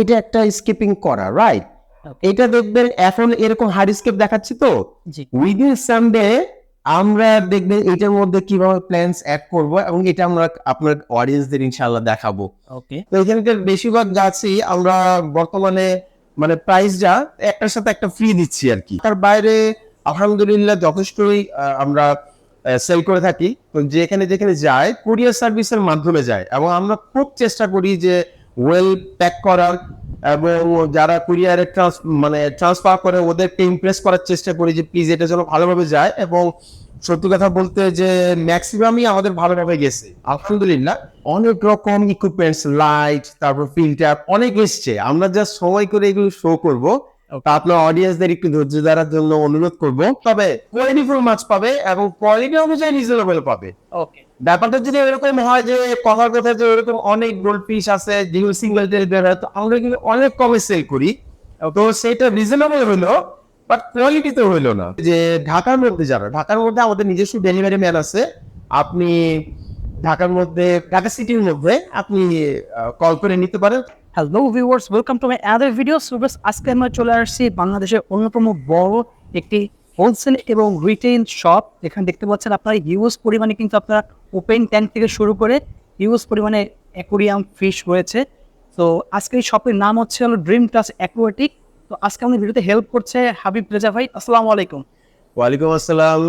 এটা একটা স্কেপিং করা রাইট এটা দেখবেন এখন এরকম হার্ড স্কেপ দেখাচ্ছি তো? উইদিন সানডে আমরা দেখবেন এটার মধ্যে কীভাবে প্ল্যান্স অ্যাড করব এবং এটা আমরা আপনার অডিয়েন্সদের ইনশাআল্লাহ দেখাবো। ওকে তো এখানকার বেশিরভাগ গাছই আমরা বর্তমানে মানে প্রাইসটা একটার সাথে একটা ফ্রি দিচ্ছি আর কি। তার বাইরে আলহামদুলিল্লাহ যথেষ্টই আমরা সেল করে থাকি। তো যেখানে যেখানে যায় কুরিয়ার সার্ভিসের মাধ্যমে যায় এবং আমরা খুব চেষ্টা করি যে ওয়েল প্যাক করার এবং যারা কুরিয়ারে ট্রান্স মানে ট্রান্সফার করে ওদেরকে ইমপ্রেস করার চেষ্টা করি যে প্লিজ এটা যেন ভালোভাবে যায় এবং সত্যি কথা বলতে যে ম্যাক্সিমামই আমাদের ভালোভাবে গেছে। আলহামদুলিল্লাহ, অনেক রকম ইকুইপমেন্টস লাইট তারপর ফিল্টার অনেক এসছে। আমরা যা সময় করে এগুলো শো করব। আপনার অডিয়েন্সদের একটু ধৈর্য ধরার জন্য অনুরোধ করব। তবে কোয়ালিটিফুল মাছ পাবে এবং কোয়ালিটি অনুযায়ী রিজনেবল পাবে। ওকে ব্যাপারটা যদি এরকম হয় যে কথার কথা যে এরকম অনেক গোল্ড ফিশ আছে যেগুলো সিঙ্গেল তো আমরা কিন্তু অনেক কমে সেল করি। তো সেটা রিজনেবল হলো বাট কোয়ালিটি তো হলো না। যে ঢাকার মধ্যে যারা ঢাকার মধ্যে আমাদের নিজস্ব ডেলিভারি ম্যান আছে। আপনি ঢাকার মধ্যে ঢাকা সিটির মধ্যে আপনি কল করে নিতে পারেন। Hello viewers welcome to my other video সুবেস আজকে আমরা চলে আসছি বাংলাদেশের অন্যতম বড় একটি হোলসেল এবং রিটেইল শপ এখানে দেখতে পাচ্ছেন আপনারা হিউজ পরিমাণে কিন্তু আপনারা ওপেন ট্যাঙ্ক থেকে শুরু করে হিউজ পরিমাণে অ্যাকোরিয়াম ফিশ রয়েছে। তো আজকে এই শপের নাম হচ্ছে হলো ড্রিম টাচ অ্যাকোয়াটিক তো আজকে আমাদের ভিডিওতে হেল্প করছে হাবিব রেজা ভাই। আসসালামু আলাইকুম। ওয়ালাইকুম আসসালাম।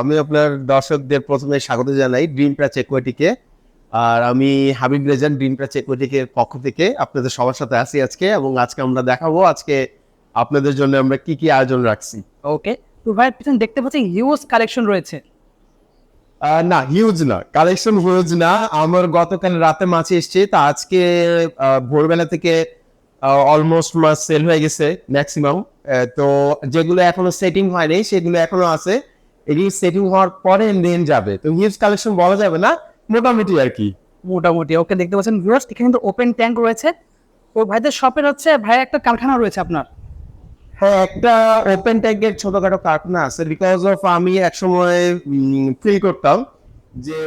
আমি আপনার দর্শকদের প্রথমে স্বাগত জানাই ড্রিম প্রাচ একুয়াটিকে আর আমি হাবিব রেজান ড্রিম প্রাচ একুয়াটিকের পক্ষ থেকে আপনাদের সবার সাথে আছি আজকে এবং আজকে আমরা দেখাবো আজকে আপনাদের জন্য আমরা কি কি আয়োজন রাখছি। ওকে তো ভাই পিছনে দেখতে পাচ্ছি হিউজ কালেকশন রয়েছে। না হিউজ না কালেকশন হিউজ না। আমার গতকাল রাতে মাছ এসছে তা আজকে ভোরবেলা থেকে অলমোস্ট মাছ সেল হয়ে গেছে ম্যাক্সিমাম তো যেগুলো এখনও সেটিং হয়নি সেগুলো এখনও আছে। এগুলি সেটিং হওয়ার পরে দেন যাবে। তো হিউজ কালেকশন বলা যাবে না মোটামুটি আর কি। মোটামুটি ওকে দেখতে পাচ্ছেন ভিউয়ার্স এখানে কিন্তু ওপেন ট্যাঙ্ক রয়েছে। ও ভাইদের শপের হচ্ছে ভাই একটা কারখানা রয়েছে আপনার? হ্যাঁ একটা ওপেন ট্যাঙ্কের ছোটখাটো কারখানা আছে। বিকজ অফ আমি একসময় ফিল করতাম যে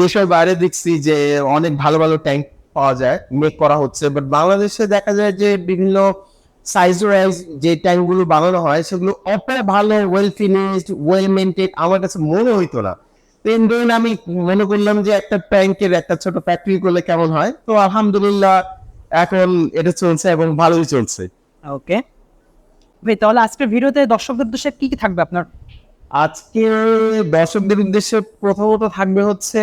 দেশের বাইরে দেখছি যে অনেক ভালো ভালো ট্যাঙ্ক পাওয়া যায় মেক করা হচ্ছে। বাট বাংলাদেশে দেখা যায় যে বিভিন্ন সাইজ ওয়াইজ যে ট্যাঙ্কগুলো বানানো হয় সেগুলো অপে ভালো ওয়েল ফিনিশড ওয়েল মেনটেন আমার কাছে মনে হইতো না। দেন দেন আমি মনে করলাম যে একটা ট্যাঙ্কের একটা ছোট ফ্যাক্টরি করলে কেমন হয়? তো আলহামদুলিল্লাহ এখন এটা চলছে এবং ভালোই চলছে। ওকে ভাই তাহলে আজকের ভিডিওতে দর্শকদের উদ্দেশ্যে কি কি থাকবে আপনার? আজকে দর্শকদের উদ্দেশ্যে প্রথমত থাকবে হচ্ছে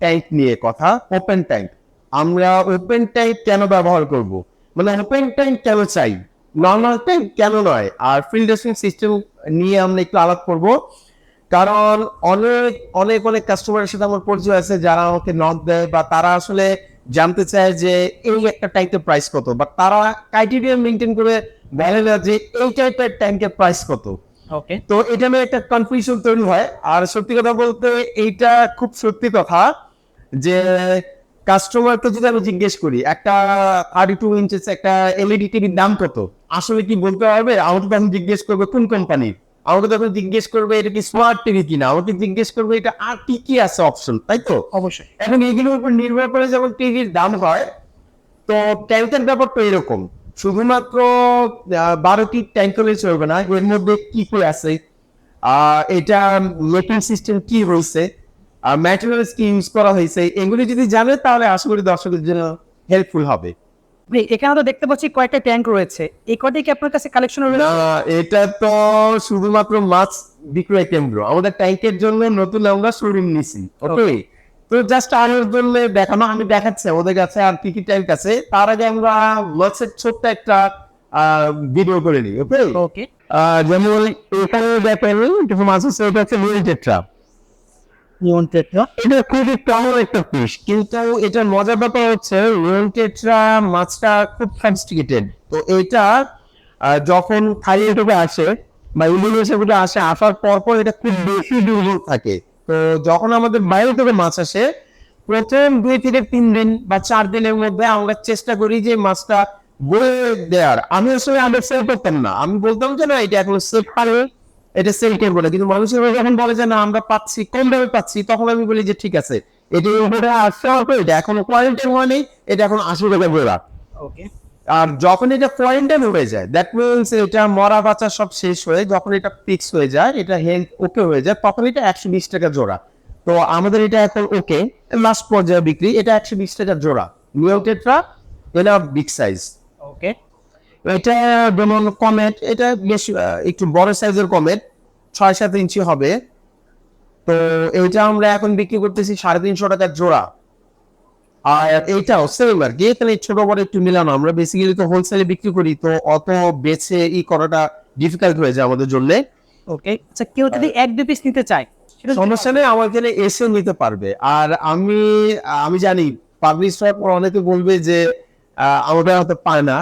ট্যাঙ্ক নিয়ে কথা ওপেন ট্যাঙ্ক আমরা ওপেন ট্যাঙ্ক কেন ব্যবহার করব? মানে ওপেন ট্যাঙ্ক কেন চাই? নর্মাল ট্যাঙ্ক কেন নয়? আর ফিল্টারেশন সিস্টেম নিয়ে আমরা একটু আলাপ করব। কারণ অনেক অনেক অনেক কাস্টমারের সাথে আমার পরিচয় আছে যারা আমাকে নক দেয় বা তারা আসলে জানতে চায় যে এই একটা ট্যাঙ্কের প্রাইস কত। বা তারা ক্রাইটেরিয়া মেনটেন করে বলে না যে এই টাইপের ট্যাঙ্কের প্রাইস কত। ওকে তো এটা নিয়ে একটা কনফিউশন তৈরি হয়। আর সত্যি কথা বলতে এইটা খুব সত্যি কথা যে কাস্টমারকে যদি আমি জিজ্ঞেস করি একটা থার্টি টু ইঞ্চেস একটা এলইডি টিভির দাম কত? আসলে কি বলতে পারবে? আমাকে তখন জিজ্ঞেস করবে কোন কোম্পানির আমাকে তখন জিজ্ঞেস করবে এটা কি স্মার্ট টিভি কিনা? আমাকে জিজ্ঞেস করবে এটা আর কি কি আছে অপশন তাই তো? অবশ্যই। এখন এগুলোর উপর নির্ভর করে যেমন টিভির দাম হয় তো ট্যাঙ্কের ব্যাপারটা এরকম। শুধুমাত্র বারোটি ট্যাঙ্ক হলে চলবে না এর মধ্যে কি কি আছে? এটা লোকিং সিস্টেম কি হয়েছে আর ম্যাটেরিয়ালস কি ইউজ করা হয়েছে এগুলি যদি জানে তাহলে আশা করি দর্শকের জন্য হেল্পফুল হবে। এখানে তো দেখতে পাচ্ছি কয়েকটা ট্যাঙ্ক রয়েছে। এই কয়টাই কি আপনার কাছে কালেকশন রয়েছে? না এটা তো শুধুমাত্র মাছ বিক্রয় কেন্দ্র। আমাদের ট্যাঙ্কের জন্য নতুন আমরা শোরুম নিছি। ওকে তো জাস্ট আনার জন্য দেখানো আমি দেখাচ্ছি ওদের কাছে আর কি কি ট্যাঙ্ক আছে। তার আগে আমরা মাছের ছোট্ট একটা ভিডিও করে নিই ওকে ওকে যেমন এখানে দেখেন কিছু মাছ আছে ওটা হচ্ছে রিয়েল টেট্রা নিয়ন টেট্রা এটা খুবই কমন একটা ফিশ কিন্তু এটার মজার ব্যাপার হচ্ছে রোয়েল টেট্রা মাছটা খুব সফিস্টিকেটেড তো এটা যখন টোপে আসে বা ইন্দোনেশিয়া আসে, আসার পর পর এটা খুব বেশি দুর্বল থাকে। তো যখন আমাদের বাইরে থেকে মাছ আসে, প্রথম দুই থেকে তিন দিন বা চার দিনের মধ্যে আমরা চেষ্টা করি যে মাছটা বয়ে দেওয়ার আমি আসলে আন্ডারস্ট্যান্ড করতাম না। আমি বলতাম যে না, এটা এখন সেফ পারে এটা সেল করব না কিন্তু মানুষের যখন বলে যে না আমরা পাচ্ছি কম দামে পাচ্ছি। তখন আমি বলি যে ঠিক আছে। এটা উপরে আসতে হবে এটা এখনও কোয়ালিটি হয়নি এটা এখন আশি টাকা বেড়া ওকে আর যখন এটা কোয়ারেন্টাইন হয়ে যায় দ্যাট মিনস এটা মরা বাচ্চা সব শেষ হয়ে যখন এটা ফিক্স হয়ে যায় এটা হেলথ ওকে হয়ে যায় তখন এটা একশো বিশ টাকা জোড়া। তো আমাদের এটা এখন ওকে লাস্ট পর্যায়ে বিক্রি এটা একশো বিশ টাকা জোড়া। নিউটেট্রা এটা বিগ সাইজ ওকে এটা যেমন কমেট এটা বেশ একটু বড় সাইজের কমেট ছয় সাত ইঞ্চি হবে। তো এইটা আমরা এখন বিক্রি করতেছি সাড়ে তিনশো টাকার জোড়া। আর এইটাও সেম আর কি এখানে ছোট বড় একটু মিলানো। আমরা বেসিক্যালি তো হোলসেলে বিক্রি করি তো অত বেছে ই করাটা ডিফিকাল্ট হয়ে যায় আমাদের জন্য। ওকে আচ্ছা কেউ যদি এক দুই পিস নিতে চায় সমস্যা নেই আমার এখানে এসে নিতে পারবে। আর আমি আমি জানি পাবলিশ অনেকে বলবে যে আমাদের হয়তো পায় না।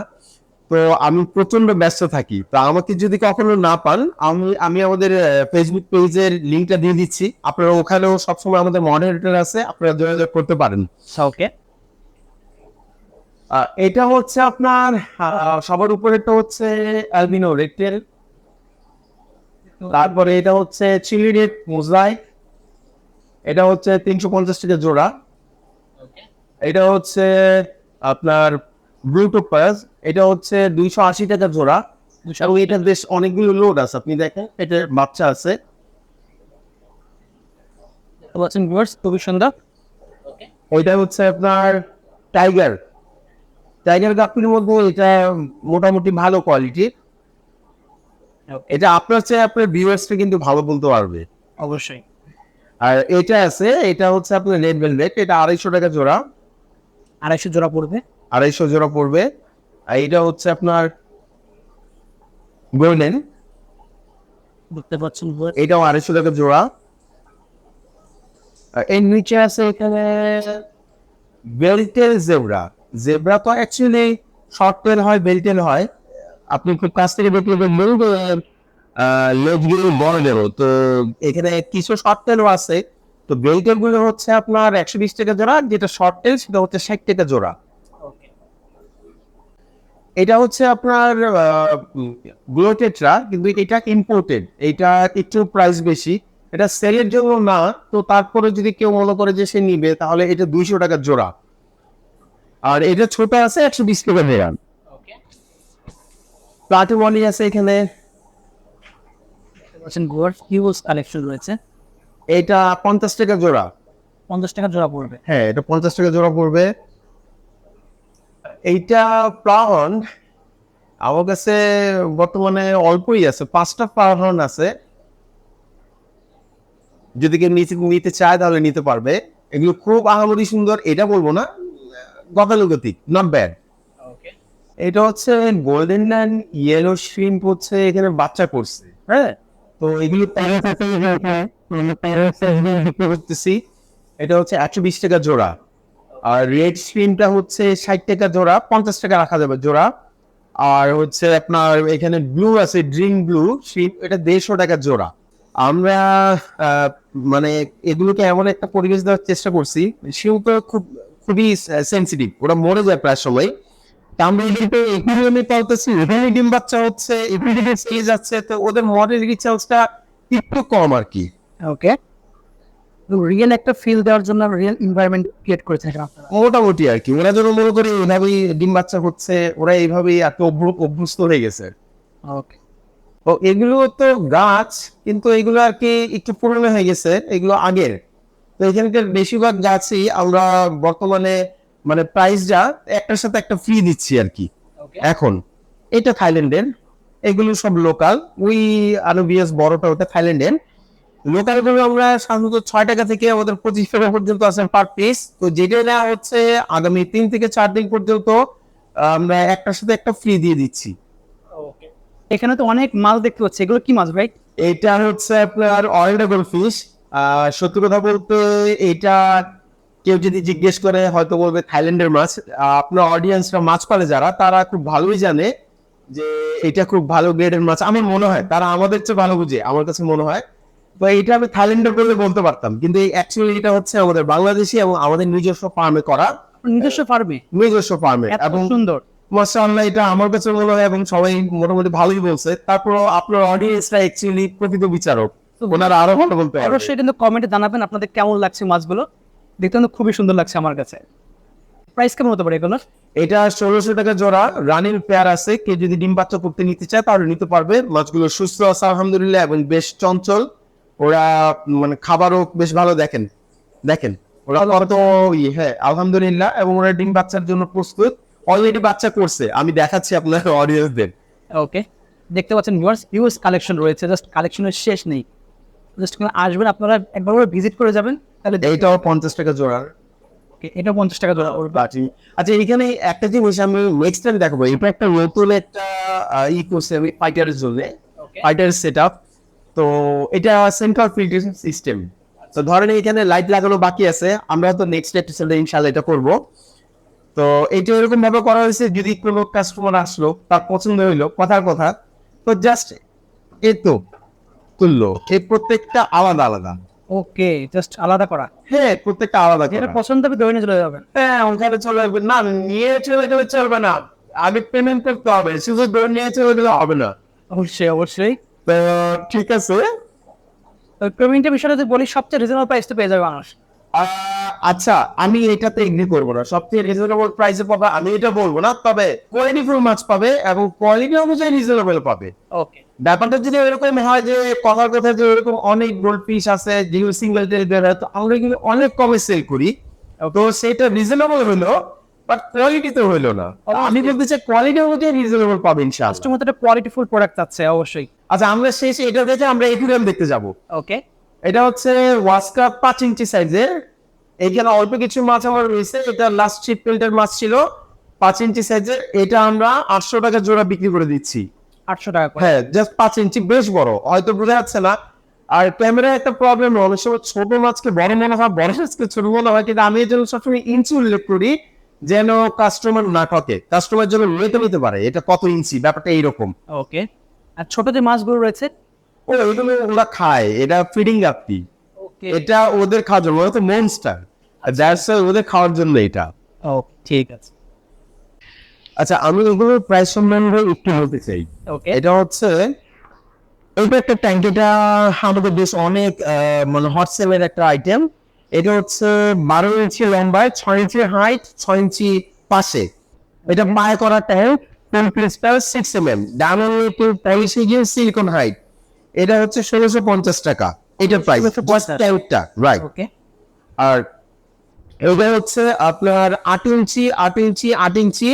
তো আমি প্রচণ্ড ব্যস্ত থাকি। তো আমাকে যদি কখনো না পান আমি আমি আমাদের ফেসবুক পেজের লিঙ্কটা দিয়ে দিচ্ছি। আপনারা ওখানেও সবসময় আমাদের মডারেটর আছে আপনারা যোগাযোগ করতে পারেন। ওকে। আহ, এটা হচ্ছে আপনার সবার উপরেরটা হচ্ছে অ্যালবিনো রেক্টেল তারপরে এটা হচ্ছে চিলি রেড মোজাইক এটা হচ্ছে তিনশো পঞ্চাশ টাকা জোড়া। এটা হচ্ছে আপনার ব্লুটুথ এটা হচ্ছে দুইশো আশি টাকা জোড়া। এবং এটা বেশ অনেকগুলো লোড আছে আপনি দেখেন এটার বাচ্চা আছে। খুবই সুন্দর। ওইটা হচ্ছে আপনার টাইগার টাইগার গাপির মধ্যে এটা মোটামুটি ভালো কোয়ালিটির এটা আপনার চেয়ে আপনার ভিউয়ার্সটা কিন্তু ভালো বলতে পারবে। অবশ্যই। আর এটা আছে এটা হচ্ছে আপনার রেড ভেলভেট এটা আড়াইশো টাকা জোড়া। আড়াইশো জোড়া পড়বে। আড়াইশো জোড়া পড়বে। আর এটা হচ্ছে আপনার গোল্ডেন দেখতে পাচ্ছেন viewers। এটাও আড়াইশো টাকা জোড়া। এর নিচে আছে এখানে বেলটেল জেব্রা। জেব্রা তো অ্যাকচুয়ালি শর্ট টেল হয় বেলটেল হয়। আপনি খুব কাছ থেকে দেখলে দেখবেন লেগগুলো বড় দেব তো এখানে কিছু শর্ট টেলও আছে। তো বেলটেলগুলো হচ্ছে আপনার একশো বিশ টাকা জোড়া যেটা শর্ট টেল সেটা হচ্ছে ষাট টাকা জোড়া। এটা হচ্ছে আপনার গ্লোটেট্রা কিন্তু এটা ইম্পোর্টেড এটা একটু প্রাইস বেশি। এটা সেলের জন্য না তো তারপরে যদি কেউ মনে করে যে সে নিবে তাহলে এটা দুইশো টাকার জোড়া। আর এটা ছোট আছে একশো বিশ টাকা দেওয়া প্লাটে মলি আছে এখানে। হিউজ কালেকশন রয়েছে। এটা পঞ্চাশ টাকা জোড়া। পঞ্চাশ টাকা জোড়া পড়বে। হ্যাঁ এটা পঞ্চাশ টাকা জোড়া পড়বে। এইটা প্লাহন আমার কাছে বর্তমানে অল্পই আছে পাঁচটা প্লাহন আছে। যদি কেউ নিতে নিতে চায় তাহলে নিতে পারবে। এগুলো খুব আহামরি সুন্দর এটা বলব না গতানুগতিক নট ব্যাড এটা হচ্ছে গোল্ডেন অ্যান্ড ইয়েলো শ্রিম্প হচ্ছে এখানে বাচ্চা করছে হ্যাঁ? তো এগুলো করতেছি। এটা হচ্ছে একশো বিশ টাকা জোড়া। আর রেড স্ক্রিনটা হচ্ছে ষাট টাকা জোড়া, পঞ্চাশ টাকা রাখা যাবে জোড়া। আর হচ্ছে আপনার এখানে ব্লু আছে ড্রিম ব্লু এটা দেড়শো টাকা জোড়া। আমরা মানে এগুলোকে এমন একটা পরিবেশ দেওয়ার চেষ্টা করছি শিল্প খুব, খুবই সেন্সিটিভ ওরা মরে যায় প্রায় সময়। আমরা এদেরকে একুরিয়ামে পালতেছি এখানে ডিম বাচ্চা হচ্ছে এখানে স্টেজ যাচ্ছে তো ওদের মডেল রিচার্জটা একটু কম আর কি। ওকে রিয়েল একটা ফিল দেওয়ার জন্য রিয়েল এনভায়রনমেন্ট ক্রিয়েট করে থাকেন আপনারা মোটামুটি আর কি। ওরা যেন মনে করে এইভাবেই ডিম বাচ্চা হচ্ছে ওরা এইভাবেই এত অভ্যস্ত হয়ে গেছে। ওকে তো এগুলো তো গাছ কিন্তু এগুলো আর কি একটু পুরনো হয়ে গেছে এগুলো আগের। তো এখানকার বেশিরভাগ গাছই আমরা বর্তমানে মানে প্রাইসটা একটার সাথে একটা ফ্রি দিচ্ছি আর কি। এখন। এটা থাইল্যান্ডের। এগুলো সব লোকাল ওই আনুবিয়াস বড়টা ওটা থাইল্যান্ডের। লোকালগুলো আমরা সাধারণত ছয় টাকা থেকে আমাদের পঁচিশ টাকা পর্যন্ত আছে পার পিস তো যেটা নেওয়া হচ্ছে আগামী তিন থেকে চার দিন পর্যন্ত আমরা একটার সাথে একটা ফ্রি দিয়ে দিচ্ছি। এখানে তো অনেক মাছ দেখতে পাচ্ছি। এগুলো কি মাছ ভাই? এটা হচ্ছে আপনার অয়েলডেবল ফিশ সত্যি কথা বলতে এটা কেউ যদি জিজ্ঞেস করে হয়তো বলবে থাইল্যান্ডের মাছ। আপনার অডিয়েন্সরা মাছ পালে যারা তারা খুব ভালোই জানে যে এটা খুব ভালো গ্রেডের মাছ। আমার মনে হয় তারা আমাদের চেয়ে ভালো বুঝে আমার কাছে মনে হয়। তো এটা আমি থাইল্যান্ডের বলে বলতে পারতাম। কিন্তু অ্যাকচুয়ালি এটা হচ্ছে আমাদের বাংলাদেশি এবং আমাদের নিজস্ব ফার্মে করা নিজস্ব ফার্মে নিজস্ব ফার্মে এবং সুন্দর। মাশাআল্লাহ এটা আমার কাছে মনে হয় এবং সবাই মোটামুটি ভালোই বলছে। তারপর আপনার অডিয়েন্সরা অ্যাকচুয়ালি প্রকৃত বিচারক। ওনারা আরও ভালো বলতে পারবে। অবশ্যই কিন্তু কমেন্টে জানাবেন আপনাদের কেমন লাগছে মাছগুলো। দেখতে কিন্তু খুবই সুন্দর লাগছে আমার কাছে। প্রাইস কেমন হতে পারে এগুলো এটা ষোলোশো টাকা জোড়া। রানিং পেয়ার আছে। কেউ যদি ডিম বাচ্চা করতে নিতে চায় তাহলে নিতে পারবে। মাছগুলো সুস্থ আছে আলহামদুলিল্লাহ এবং বেশ চঞ্চল। ওরা মানে খাবারও বেশ ভালো দেখেন দেখেন। ওরা কত ইয়ে, হ্যাঁ আলহামদুলিল্লাহ এবং ওরা ডিম বাচ্চার জন্য প্রস্তুত। অলরেডি বাচ্চা করছে আমি দেখাচ্ছি আপনার অডিয়েন্সদের ওকে দেখতে পাচ্ছেন ভিউয়ার্স হিউজ কালেকশন রয়েছে জাস্ট কালেকশনের শেষ নেই। জাস্ট আসবেন আপনারা একবার করে ভিজিট করে যাবেন তাহলে এইটাও পঞ্চাশ টাকা জোড়ার এটা পঞ্চাশ টাকা জোড়া ওর বাটি। আচ্ছা এখানে একটা জিনিস আমি নেক্সট টাইম দেখাবো এটা একটা নতুন একটা ই করছে আমি ফাইটারের জন্য ফাইটার সেট তো এটা সেন্ট্রাল ফিল্টারেশন সিস্টেম তো ধরেন এখানে লাইট লাগানো বাকি আছে আমরা তো নেক্সট এপিসোডে ইনশাআল্লাহ এটা করব। তো এটা এরকম ভাবে করা হয়েছে যদি কোনো কাস্টমার আসলো তার পছন্দ হইল কথার কথা তো জাস্ট এই তো তুললো এই প্রত্যেকটা আলাদা আলাদা। ওকে জাস্ট আলাদা করা। হ্যাঁ প্রত্যেকটা আলাদা যেটা করা। পছন্দ হবে দৈনে চলে যাবেন। হ্যাঁ ওখানে চলে আসবে। না নিয়ে চলে গেলে চলবে না। আগে পেমেন্ট করতে হবে শুধু ধরে নিয়ে চলে গেলে হবে না। অবশ্যই অবশ্যই। তো ঠিক আছে। পেমেন্টের বিষয়টা যদি বলি সবচেয়ে রিজনেবল প্রাইস তো পেয়ে যাবে মানুষ। আচ্ছা আমি এটাতে এগ্রি করব না। সবচেয়ে রিজনেবল প্রাইসে পাবে আমি এটা বলব না তবে কোয়ালিটি ফুল মাছ পাবে এবং কোয়ালিটি অনুযায়ী রিজনেবল পাবে। ওকে ব্যাপারটা যদি এরকম হয় যে কথার কথা যে এরকম অনেক গোল্ড পিস আছে যেগুলো সিঙ্গেল ডেলিভারি তো আমরা কিন্তু অনেক কমে সেল করি। তো সেটা রিজনেবল হলো বাট কোয়ালিটি তো হলো না। আমি বলতে চাই কোয়ালিটি অনুযায়ী রিজনেবল পাবে ইনশাআল্লাহ। কাস্টমার একটা কোয়ালিটিফুল প্রোডাক্ট আছে অবশ্যই। আচ্ছা আমরা শেষে এটা দেখে আমরা একুরিয়াম দেখতে যাব। ওকে এটা হচ্ছে ওয়াস্কার পাঁচ ইঞ্চি সাইজের এখানে অল্প কিছু মাছ আমার রয়েছে। এটা লাস্ট শিপমেন্টের মাছ ছিল। পাঁচ ইঞ্চি সাইজের এটা আমরা আটশো টাকা জোড়া বিক্রি করে দিচ্ছি। আটশো টাকা হ্যাঁ জাস্ট পাঁচ ইঞ্চি বেশ বড়। হয়তো বোঝা যাচ্ছে না। আর ক্যামেরায় একটা প্রবলেম অনেক সময় ছোট মাছকে বড় মনে হয় বড় মাছকে ছোট মনে হয় কিন্তু আমি জন্য সবসময় ইঞ্চি উল্লেখ করি। যেন কাস্টমার না ঠকে। কাস্টমার যেন নিতে নিতে পারে এটা কত ইঞ্চি ব্যাপারটা এইরকম। ওকে আর ছোট যে মাছগুলো রয়েছে? ওরা খায় এটা ফিডিং গাপ্পি। এটা ওদের খাওয়ার জন্য ওরা তো মনস্টার দ্যাটস ওদের খাওয়ার জন্য এটা। ও ঠিক আছে। আচ্ছা আমি ওগুলোর প্রাইস সম্বন্ধে একটু বলতে চাই। ওকে এটা হচ্ছে এটা একটা ট্যাঙ্ক এটা আমাদের বেশ অনেক মানে হট সেলের একটা আইটেম এটা হচ্ছে বারো ইঞ্চি লম্বায় ছয় ইঞ্চি হাইট ছয় ইঞ্চি পাশে। এটা পায়ে করা tank six M M diamond polish গিয়ে সিলিকন হাইট এটা হচ্ছে ষোলোশো পঞ্চাশ টাকা। এটা প্রাইস ট্যাঙ্কটা রাইট আর এবার হচ্ছে আপনার আট ইঞ্চি আট ইঞ্চি আট inch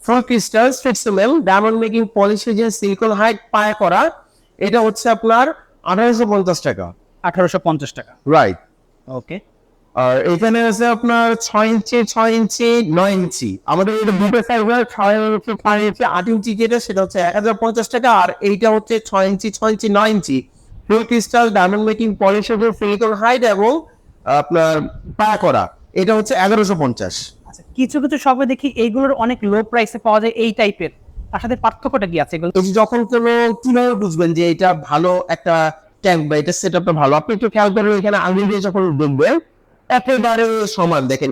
front crystal six M M diamond making policy যে সিলিকন হাইট পায়ে করা। এটা হচ্ছে আপনার আঠারোশো পঞ্চাশ টাকা। আঠারোশো পঞ্চাশ টাকা। রাইট ওকে আর এখানে আছে আপনার ছয় ইঞ্চি ছয় ইঞ্চি নয় ইঞ্চি। আমাদের এটা দুটো সাইজ ছয় ইঞ্চি আট ইঞ্চি যেটা সেটা হচ্ছে এক হাজার পঞ্চাশ টাকা আর এইটা হচ্ছে ছয় ইঞ্চি ছয় ইঞ্চি নয় ইঞ্চি। ফুল ক্রিস্টাল ডায়মন্ড মেকিং পলিশের সিলিকন হাইট এবং আপনার পা করা। এটা হচ্ছে এগারোশো পঞ্চাশ। আচ্ছা কিছু কিছু শপে দেখি এইগুলোর অনেক লো প্রাইসে পাওয়া যায় এই টাইপের তার সাথে পার্থক্যটা কি আছে এগুলো? তো যখন কোনো কীভাবে বুঝবেন যে এটা ভালো একটা ট্যাঙ্ক বা এটা সেট আপটা ভালো আপনি একটু খেয়াল করেন এখানে আঙুল দিয়ে যখন দেখবেন একেবারে সমান দেখেন।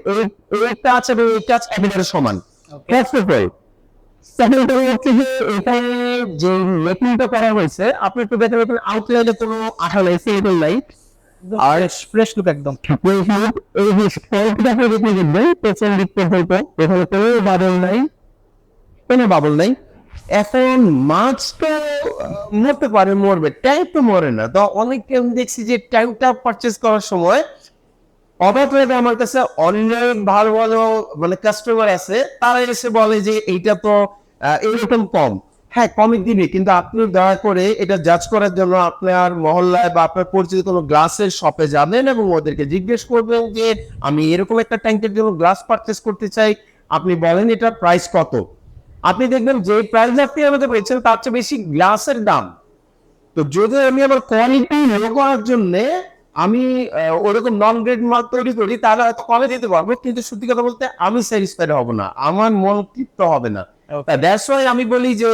একটা আছে এবং এইটা আছে একেবারে সমান। যে করা হয়েছে আপনি একটু আউটলাইনে কোনো আঠা নাই সিলিকন নাই। আর ফ্রেশ লুক একদম। এই যে স্পট দেখা দেখতে দেখবেন পেছন দিক পর্যন্ত এখানে কোনো বাদল নাই। কোনো বাবল নাই। এখন মাছ তো মরতে পারে মরবে ট্যাঙ্ক তো মরে না। তো অনেকে দেখছি যে ট্যাঙ্কটা পারচেস করার সময় অবাক হয়ে আমার কাছে অনেক ভালো ভালো মানে কাস্টমার আছে তারা এসে বলে যে এইটা তো এইরকম কম। হ্যাঁ কমে দিবে কিন্তু আপনি দয়া করে এটা জাজ করার জন্য আপনার মহল্লায় বা আপনার পরিচিত কোনো গ্লাসের শপে যাবেন এবং ওদেরকে জিজ্ঞেস করবেন যে, আমি এরকম একটা ট্যাঙ্কের জন্য গ্লাস পারচেস করতে চাই। আপনি বলেন এটা প্রাইস কত। আপনি দেখবেন যে প্রাইস আপনি আমাদের পেয়েছেন তার চেয়ে বেশি গ্লাসের দাম। তো যদি আমি আমার কোয়ালিটি করার জন্য আমি ওরকম নন গ্রেড মাল তৈরি করি তাহলে হয়তো কমে দিতে পারবে? কিন্তু সত্যি কথা বলতে আমি স্যাটিসফাইড হব না। আমার মন তৃপ্ত হবে না। দ্যাটস ওয়াই আমি বলি যে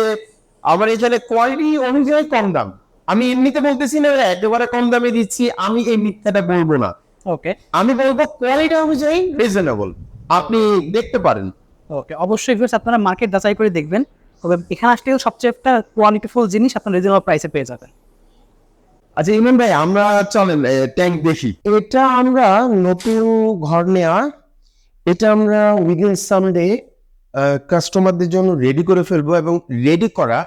আমার এখানে কোয়ালিটি অনুযায়ী কম দাম। আমি এমনিতে বলতেছি না একেবারে কম দামে দিচ্ছি আমি এই মিথ্যাটা বলব না। ওকে আমি বলব কোয়ালিটি অনুযায়ী রিজনেবল আপনি দেখতে পারেন। ওকে অবশ্যই viewers আপনারা মার্কেট যাচাই করে দেখবেন। তবে এখানে আসলে সবচেয়ে একটা কোয়ালিটিফুল জিনিস আপনার রিজনেবল প্রাইসে পেয়ে যাবেন। আচ্ছা ইমন ভাই আমরা চলেন ট্যাঙ্ক দেখি। এটা আমরা নতুন ঘর নেওয়া এটা আমরা উইদিন সামডে কাস্টমারদের জন্য রেডি করে ফেলব এবং রেডি করা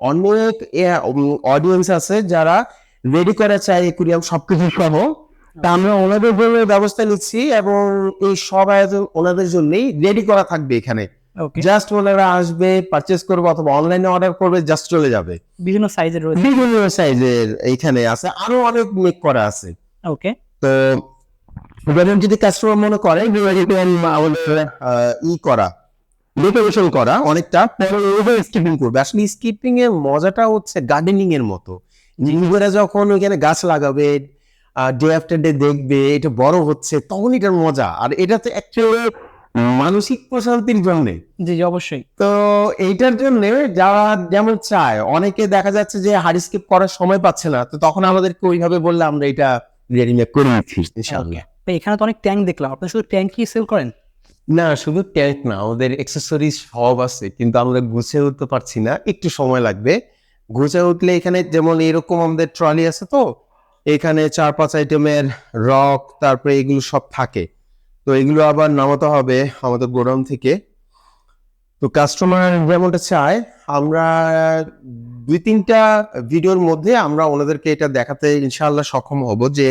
অনেক অডিয়েন্স আছে যারা রেডি করা চায় একুরিয়াম সবকিছু সহ। তা আমরা ওনাদের জন্য ব্যবস্থা নিচ্ছি এবং এই সব আয়োজন ওনাদের জন্যই রেডি করা থাকবে এখানে। জাস্ট ওনারা আসবে পারচেস করবে অথবা অনলাইনে অর্ডার করবে জাস্ট চলে যাবে। বিভিন্ন সাইজের রয়েছে। বিভিন্ন সাইজের এইখানে আছে। আরও অনেক মেক করা আছে। ওকে তো এবার যদি কাস্টমার মনে করে আমাদের ই করা ডেকোরেশন করা অনেকটা ওভার স্কিপিং করবে। আসলে স্কিপিং এর মজাটা হচ্ছে গার্ডেনিং এর মতো। নিজেরা যখন ওইখানে গাছ লাগাবে ডে আফটার ডে দেখবে এটা বড় হচ্ছে তখন এটার মজা। আর এটা তো অ্যাকচুয়ালি মানসিক প্রশান্তির জন্যে। জি জি অবশ্যই। তো এইটার জন্য যারা যেমন চায় অনেকে দেখা যাচ্ছে যে হারিস্কিপ করার সময় পাচ্ছে না তো তখন আমাদেরকে ওইভাবে বললে আমরা এটা রেডিমেড করে ইনশাআল্লাহ। তো এখানে তো অনেক ট্যাঙ্ক দেখলাম। আপনি শুধু ট্যাঙ্কই সেল করেন? না শুধু ট্যাঙ্ক না আমাদের অ্যাক্সেসরিজ সব আছে কিন্তু আমরা গুছিয়ে উঠতে পারছি না একটু সময় লাগবে। গুছিয়ে উঠলে এখানে যেমন এরকম আমাদের ট্রলি আছে তো এখানে চার পাঁচ আইটেমের রক তারপরে এগুলো সব থাকে। তো এগুলো আবার নামাতে হবে আমাদের গোডাউন থেকে। তো কাস্টমার যেমনটা চায় আমরা দুই তিনটা ভিডিওর মধ্যে আমরা ওনাদেরকে এটা দেখাতে ইনশাল্লাহ সক্ষম হব যে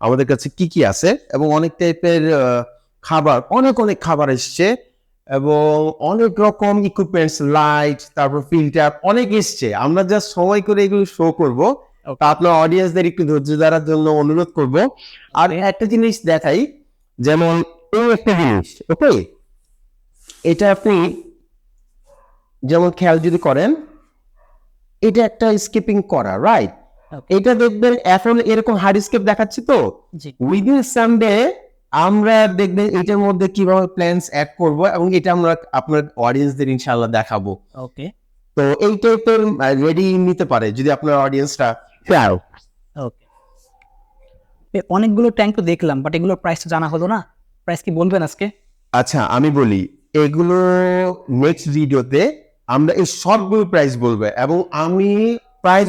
আমাদের কাছে কি কি আছে এবং অনেক টাইপের খাবার অনেক অনেক খাবার এসছে এবং অনেক রকম ইকুইপমেন্টস লাইট তারপর ফিল্টার অনেক এসছে। আমরা জাস্ট সময় করে এগুলো শো করব। তা আপনার অডিয়েন্সদের একটু ধৈর্য ধরার জন্য অনুরোধ করব। আর একটা জিনিস দেখাই যেমন এই একটা জিনিস ওকে এটা আপনি যেমন খেয়াল যদি করেন এটা একটা স্কিপিং করা রাইট এটা দেখবেন এখন এরকম হার্ড স্কেপ দেখাচ্ছি তো? উইদিন সানডে আমরা দেখবেন এটার মধ্যে কীভাবে প্ল্যানস অ্যাড করব এবং এটা আমরা আপনার অডিয়েন্সদের ইনশাআল্লাহ দেখাবো। ওকে তো এই টাইপের রেডি নিতে পারে যদি আপনার অডিয়েন্সটা চাও ওকে অনেকগুলো ট্যাঙ্ক তো দেখলাম বাট এগুলোর প্রাইসটা জানা হলো না। প্রাইস কি বলবেন আজকে? আচ্ছা আমি বলি এগুলো নেক্সট ভিডিওতে আমরা এই সবগুলো প্রাইস বলব এবং আমি প্রাইস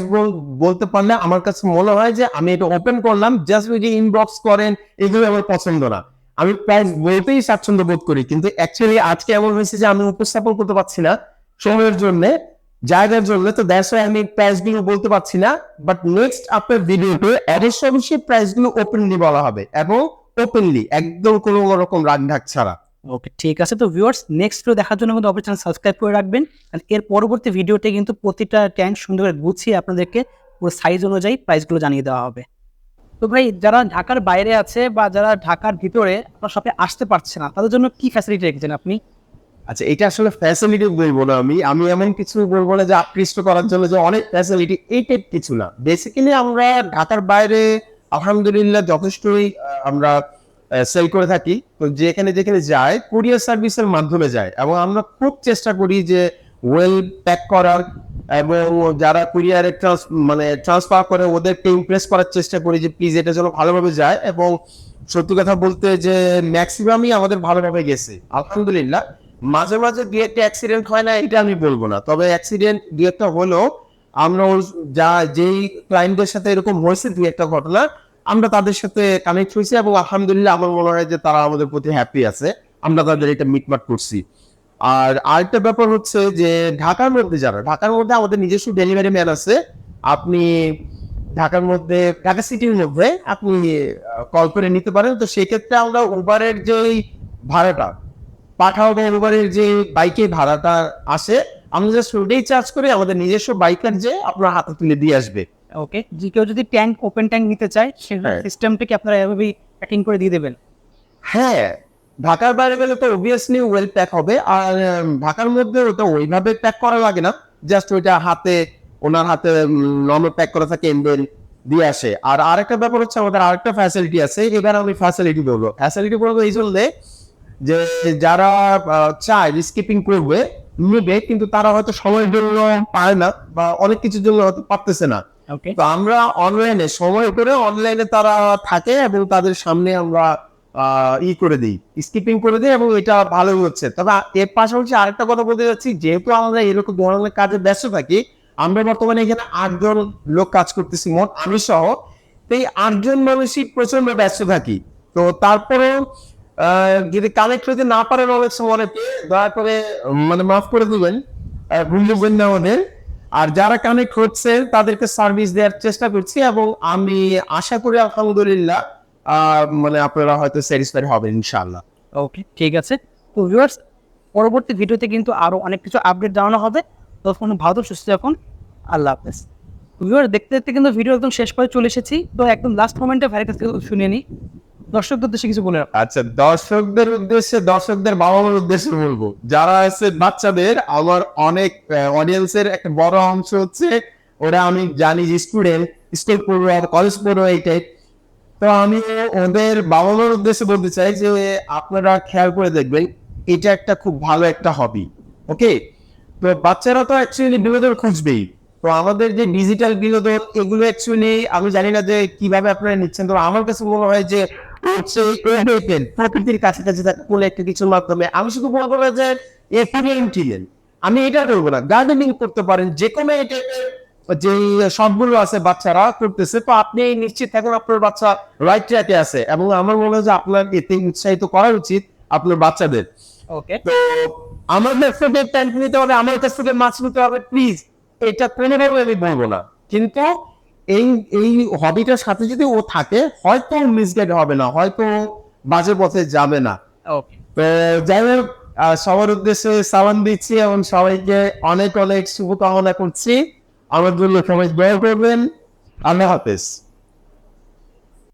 বলতে পারলে আমার কাছে মনে হয় যে আমি এটা ওপেন করলাম জাস্ট ওই যে ইনবক্স করেন, এগুলো আমার পছন্দ না। আমি প্রাইস বলতেই স্বাচ্ছন্দ্য বোধ করি, কিন্তু অ্যাকচুয়ালি আজকে এমন হয়েছে যে আমি উপস্থাপন করতে পারছি না সময়ের জন্য, জায়গার জন্য, তো দ্যাটস ওয়াই আমি প্রাইসগুলো বলতে পারছি না বাট নেক্সট আপনার ভিডিওতে অ্যাডিশনাল সেই প্রাইসগুলো ওপেনলি বলা হবে এবং ওপেনলি একদম কোনো রকম রাগ ঢাক ছাড়া। ওকে ঠিক আছে। তো ভিউয়ার্স নেক্সট ভিডিও দেখার জন্য কিন্তু অবশ্যই সাবস্ক্রাইব করে রাখবেন। আর এর পরবর্তী ভিডিওতে কিন্তু প্রতিটা ট্যাঙ্ক সুন্দর করে গুছিয়ে আপনাদেরকে পুরো সাইজ অনুযায়ী প্রাইসগুলো জানিয়ে দেওয়া হবে। তো ভাই যারা ঢাকার বাইরে আছে বা যারা ঢাকার ভিতরে আপনার শপে আসতে পারছে না তাদের জন্য কি ফ্যাসিলিটি রেখেছেন আপনি? আচ্ছা এটা আসলে ফ্যাসিলিটি বলব না আমি। আমি এমন কিছু বলব না যে আকৃষ্ট করার জন্য যে অনেক ফ্যাসিলিটি এই টাইপ কিছু না। বেসিক্যালি আমরা ঢাকার বাইরে আলহামদুলিল্লাহ যথেষ্টই আমরা সেল করে থাকি। তো যেখানে যেখানে যায় কুরিয়ার সার্ভিসের মাধ্যমে যায়। এবং আমরা খুব চেষ্টা করি যে ওয়েল প্যাক করার এবং যারা কুরিয়ারে ট্রান্স মানে ট্রান্সফার করে, ওদেরকে ইমপ্রেস করার চেষ্টা করি যে প্লিজ এটা যেন ভালোভাবে যায়। এবং সত্যি কথা বলতে যে ম্যাক্সিমামই আমাদের ভালোভাবে গেছে। আলহামদুলিল্লাহ। মাঝে মাঝে দু একটা অ্যাক্সিডেন্ট হয় না, এটা আমি বলব না। তবে অ্যাক্সিডেন্ট দু একটা হলেও আমরা ওর যা, যেই ক্লায়েন্টদের সাথে এরকম হয়েছে দুই একটা ঘটনা, আমরা তাদের সাথে কানেক্ট হয়েছি এবং আলহামদুলিল্লাহ আমার মনে হয় যে তারা আমাদের প্রতি হ্যাপি আছে। আমরা তাদের এটা মিটমাট করছি। আর আরেকটা ব্যাপার হচ্ছে যে ঢাকার মধ্যে যারা, ঢাকার মধ্যে আমাদের নিজস্ব ডেলিভারি ম্যান আছে। আপনি ঢাকার মধ্যে ঢাকা সিটির মধ্যে আপনি কল করে নিতে পারেন। তো সেক্ষেত্রে আমরা উবারের যে ভাড়াটা, পাঠাও উবারের যে বাইকে ভাড়াটা আসে আমরা জাস্ট ওটাই চার্জ করে আমাদের নিজস্ব বাইকার যে আপনার হাতে তুলে দিয়ে আসবে। ওকে যে কেউ যদি ট্যাঙ্ক ওপেন ট্যাঙ্ক নিতে চায় হ্যাঁ। সিস্টেমটাকে আপনারা এভাবেই প্যাকিং করে দিয়ে দেবেন। হ্যাঁ ঢাকার বাইরে গেলে তো অবভিয়াসলি ওয়েল প্যাক হবে আর ঢাকার মধ্যে ওটা ওইভাবে প্যাক করা লাগে না। জাস্ট ওইটা হাতে ওনার হাতে নর্মাল প্যাক করা থাকে এমবেল দিয়ে আসে। আর আরেকটা ব্যাপার হচ্ছে আমাদের আরেকটা ফ্যাসিলিটি আছে এবার আমি ফ্যাসিলিটি বলব। ফ্যাসিলিটি বলব এই জন্য যে যারা চায় স্কিপিং করবে নেবে কিন্তু তারা হয়তো সময়ের জন্য পারে না বা অনেক কিছুর জন্য হয়তো পারতেছে না। তো আমরা অনলাইনে সময় করে অনলাইনে তারা থাকে এবং তাদের সামনে আমরা ই করে দিই স্কিপিং করে দিই এবং এটা ভালো হচ্ছে। তবে এর পাশাপাশি আরেকটা কথা বলতে যাচ্ছি যেহেতু আমরা এরকম ধরনের কাজে ব্যস্ত থাকি আমরা বর্তমানে এখানে আটজন লোক কাজ করতেছি মোট আমি সহ। তো এই আটজন মানুষই প্রচণ্ড ব্যস্ত থাকি। তো তারপরে আহ, যদি কানেক্ট হতে না পারেন অনেক সময় দয়া করে মানে মাফ করে দেবেন ভুল দেবেন না আমাদের আর যারা কানেক্ট হচ্ছে তাদেরকে সার্ভিস দেওয়ার চেষ্টা করছি এবং আমি আশা করি, আলহামদুলিল্লাহ মানে আপনারা হয়তো স্যাটিসফাইড হবেন, ইনশাআল্লাহ। ওকে ঠিক আছে। তো ভিউয়ার্স পরবর্তী ভিডিওতে কিন্তু আরও অনেক কিছু আপডেট জানানো হবে। তখন ভালো, সুস্থ এখন আল্লাহ হাফেজ। ভিউয়ার দেখতে দেখতে কিন্তু ভিডিও একদম শেষ করে চলে এসেছি। তো একদম লাস্ট মোমেন্টে ভাইয়ের কাছ শুনে নিই। দর্শকদের উদ্দেশ্যে কিছু বলে আচ্ছা দর্শকদের উদ্দেশ্যে দর্শকদের বাবা মার উদ্দেশ্যে বলব। যারা আছে বাচ্চাদের, আমার অনেক অডিয়েন্সের একটা বড় অংশ হচ্ছে, ওরা আমি জানি যে স্টুডেন্ট স্কুল আর কলেজ পড়ব এই টাইপ তো আমি ওদের বাবা মার উদ্দেশ্যে বলতে চাই যে, আপনারা খেয়াল করে দেখবেন, এটা একটা খুব ভালো একটা হবি ওকে তো বাচ্চারা তো অ্যাকচুয়ালি বিনোদন খুঁজবেই। তো আমাদের যে ডিজিটাল বিনোদন, এগুলো অ্যাকচুয়ালি আমি জানি না যে কীভাবে আপনারা নিচ্ছেন। তো আমার কাছে মনে হয় যে প্রকৃতির কাছাকাছি থাকা কোনো একটা কিছুর মাধ্যমে। আমি শুধু বলব না যে আমি এটা করব না। গার্ডেনিং করতে পারেন যে কোনো যে সবগুলো আছে বাচ্চারা করতেছে তো আপনি নিশ্চিত থাকুন আপনার বাচ্চা রাইট ট্র্যাকে আছে। এবং আমার মনে হয় যে আপনার এতে উৎসাহিত করা উচিত আপনার বাচ্চাদের। ওকে তো আমার কাছ থেকে নিতে হবে আমার কাছ থেকে মাছ নিতে হবে প্লিজ এটা কোনোভাবে আমি বলব না। কিন্তু এই এই হবিটার সাথে যদি ও থাকে হয়তো মিসগাইড হবে না হয়তো বাজে পথে যাবে না। তো যাই হোক সবার উদ্দেশ্যে সালাম দিচ্ছি এবং সবাইকে অনেক অনেক শুভকামনা করছি। আমার জন্য সবাই দয়া করবেন। আল্লাহ হাফেজ।